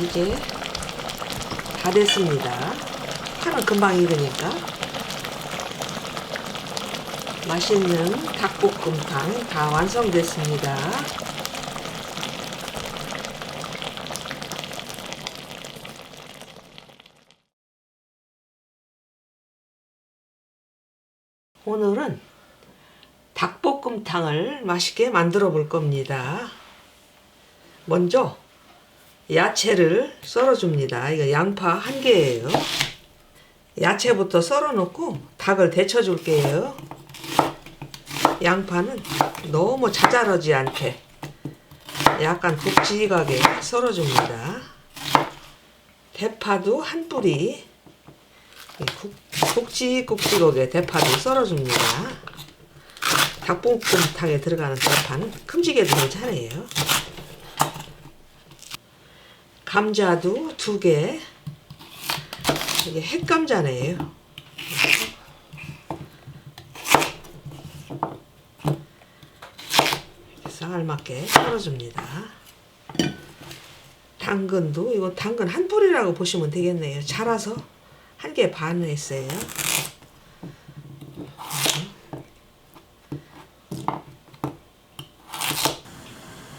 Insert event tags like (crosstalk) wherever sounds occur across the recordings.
이제 다 됐습니다. 파는 금방 익으니까. 맛있는 닭볶음탕 다 완성됐습니다. 오늘은 닭볶음탕을 맛있게 만들어 볼 겁니다. 먼저 야채를 썰어줍니다. 이거 양파 한 개예요. 야채부터 썰어 놓고 닭을 데쳐 줄게요. 양파는 너무 자잘하지 않게 약간 굵직하게 썰어줍니다. 대파도 한 뿌리 굵- 굵직굵직하게 대파도 썰어줍니다. 닭볶음탕에 들어가는 대파는 큼직해도 괜찮아요. 감자도 두 개. 이게 핵감자네요. 이렇게 쌍알맞게 썰어줍니다. 당근도 이거 당근 한 뿌리라고 보시면 되겠네요. 자라서 한 개반 했어요.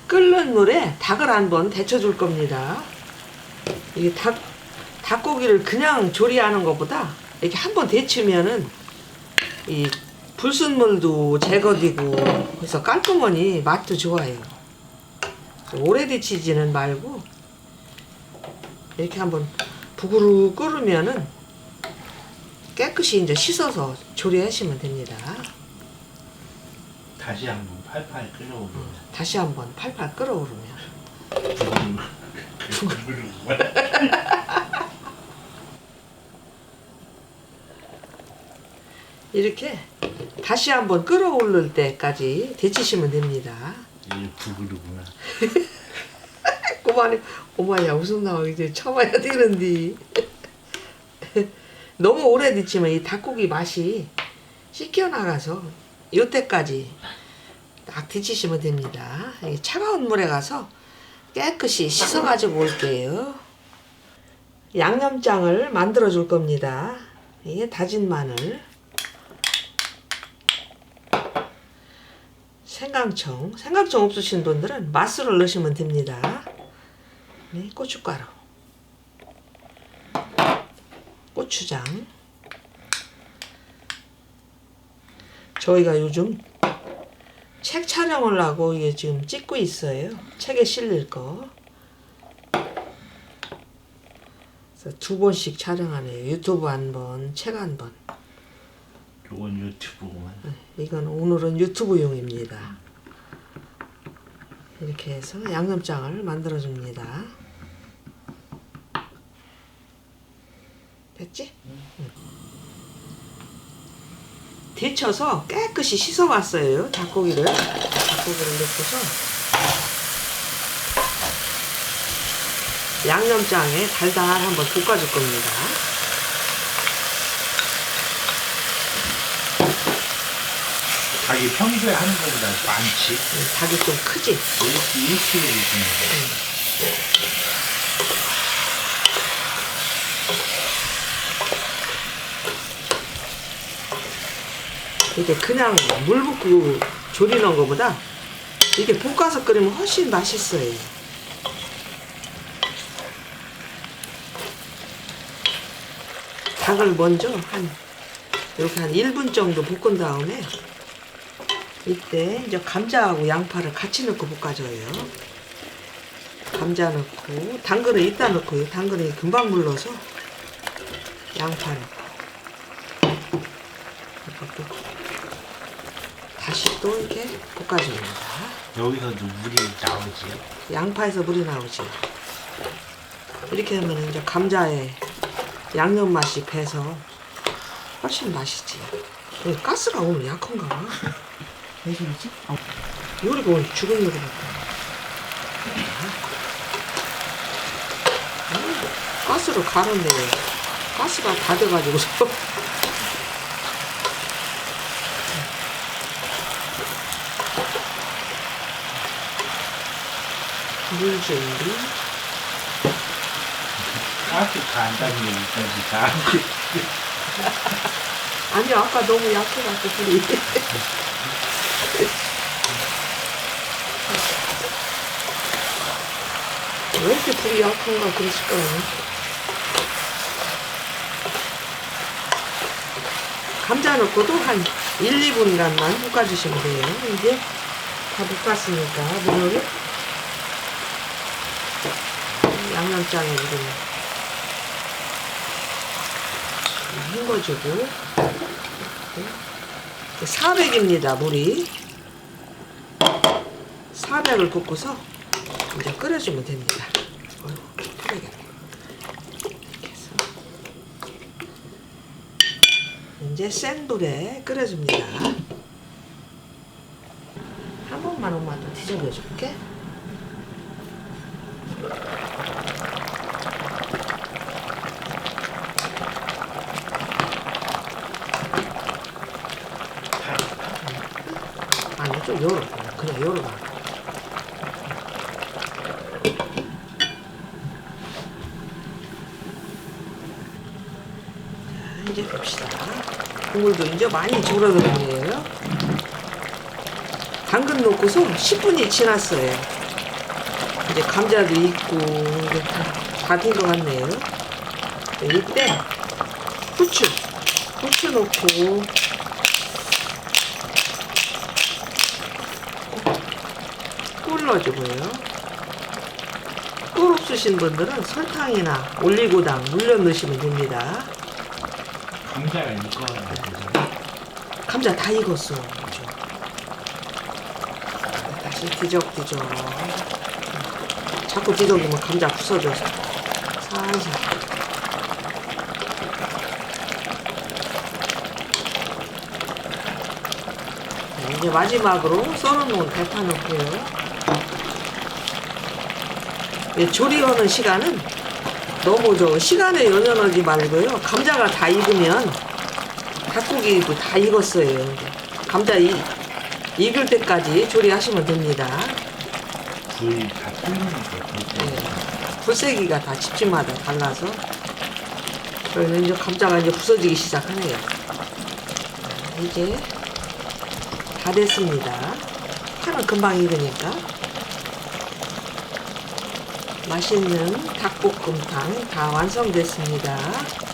끓는 물에 닭을 한번 데쳐줄 겁니다. 이게 닭 닭고기를 그냥 조리하는 것보다 이렇게 한번 데치면은 이 불순물도 제거되고 그래서 깔끔하니 맛도 좋아요. 오래 데치지는 말고 이렇게 한번 부구르 끓으면은 깨끗이 이제 씻어서 조리하시면 됩니다. 다시 한번 팔팔 끓여오면 다시 한번 팔팔 끓어오르면 (laughs) 이렇게 다시 한번 끓어오를 때까지 데치시면 됩니다. 이게 부글이구나 (laughs) 꼬마니 오마야 웃음 나오기 전에 참아야 되는데 (laughs) 너무 오래 데치면 이 닭고기 맛이 씻겨 나가서 요때까지 딱 데치시면 됩니다. 이 차가운 물에 가서 깨끗이 씻어 가지고 올게요. 양념장을 만들어 줄 겁니다. 이게 다진 마늘, 생강청, 생강청 없으신 분들은 맛술을 넣으시면 됩니다. 네, 고춧가루, 고추장. 저희가 요즘 책 촬영을 하고 이게 지금 찍고 있어요. 책에 실릴 거. 그래서 두 번씩 촬영하네요. 유튜브 한 번, 책 한 번. 요건 유튜브구만 이건 오늘은 유튜브용입니다. 이렇게 해서 양념장을 만들어 줍니다. 됐지? 응. 데쳐서 깨끗이 씻어왔어요. 닭고기를. 닭고기를 넣고서 양념장에 달달 한번 볶아줄 겁니다. 자기 평소에 하는 것보다 많지 닭이 좀 크지? 이렇게 이렇게 그냥 물 붓고 조리는 것보다 이게 볶아서 끓이면 훨씬 맛있어요. 닭을 먼저 한 이렇게 한 1분 정도 볶은 다음에 이때 이제 감자하고 양파를 같이 넣고 볶아줘요. 감자 넣고 당근을 이따 넣고요. 당근이 금방 물러서 양파 넣고 이것도 다시 또 이렇게 볶아줍니다. 여기서도 물이 나오지 양파에서 물이 나오지. 이렇게 하면 이제 감자에 양념 맛이 배서 훨씬 맛있지. 이 가스가 오늘 약한가 봐. 왜 그러지? 어, 요리가 오늘 죽은 요리 같다. 음, 가스로 가는데 가스가 다 돼가지고 (laughs) 물 준비 다니는 일까지 다 아니 아까 너무 약해갖고 불이 (laughs) 왜 이렇게 불이 약한가 그러실 거예요 감자 넣고도 한 1, 2분간만 볶아주시면 돼요. 이제 다 볶았으니까 물을 양념장에 이름 헹궈주고. 400입니다 물이. 400을 붓고서 이제 끓여주면 됩니다. 이제 센 불에 끓여줍니다. 한 번만 엄마 또 뒤적여 줄게 좀 열어 그냥 열어봐 자 이제 봅시다. 국물도 이제 많이 졸아들었네요. 당근 넣고서 10분이 지났어요. 이제 감자도 익고 다된 것 같네요. 이때 후추 후추 넣고 꿀 넣어주고요. 꿀 없으신 분들은 설탕이나 올리고당 물엿 넣으시면 됩니다. 감자가 익어야 되잖아. 감자 다 익었어. 그죠? 다시 뒤적뒤적. 자꾸 뒤적이면 감자 부서져서 살살. 자, 이제 마지막으로 썰어놓은 대파 넣고요. 이 조리하는 시간은 너무 저 시간에 연연하지 말고요. 감자가 다 익으면 닭고기도 다 익었어요. 감자 이, 익을 때까지 조리하시면 됩니다. 불이 다 끓으니까 예. 불세기가 다 집집마다 달라서 그래서 이제 감자가 이제 부서지기 시작하네요. 자, 이제 다 됐습니다. 파는 금방 익으니까 맛있는 닭볶음탕 다 완성됐습니다.